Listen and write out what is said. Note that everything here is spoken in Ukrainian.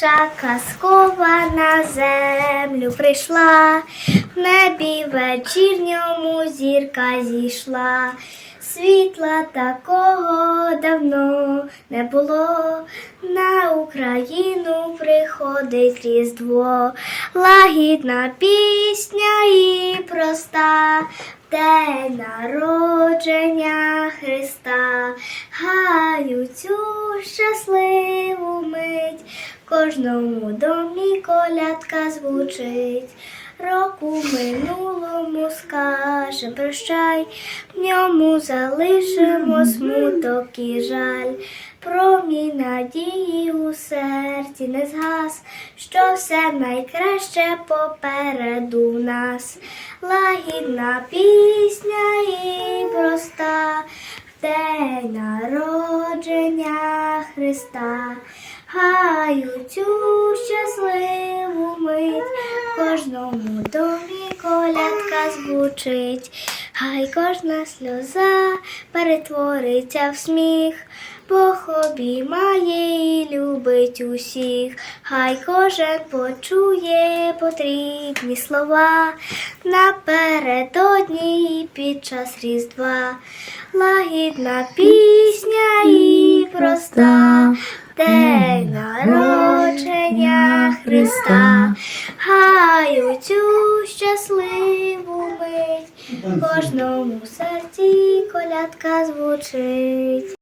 Тиша казкова на землю прийшла, в небі вечірньому зірка зійшла. Світла такого давно не було. На Україну приходить Різдво, лагідна пісня і проста, день народження Христа, гаю цю щасливу кожному домі колядка звучить. Року минулому скаже прощай, в ньому залишимо смуток і жаль. Промінь надії у серці не згас, що все найкраще попереду нас. Лагідна пісня і проста, в день народження Христа. Гаю цю щасливу мить, кожному домі колядка звучить, хай кожна сльоза перетвориться в сміх, Бог обіймає і любить усіх, хай кожен почує потрібні слова. Напередодні і під час Різдва, лагідна пісня і проста. Народження Христа, хай у цю щасливу мить, в кожному серці колядка звучить.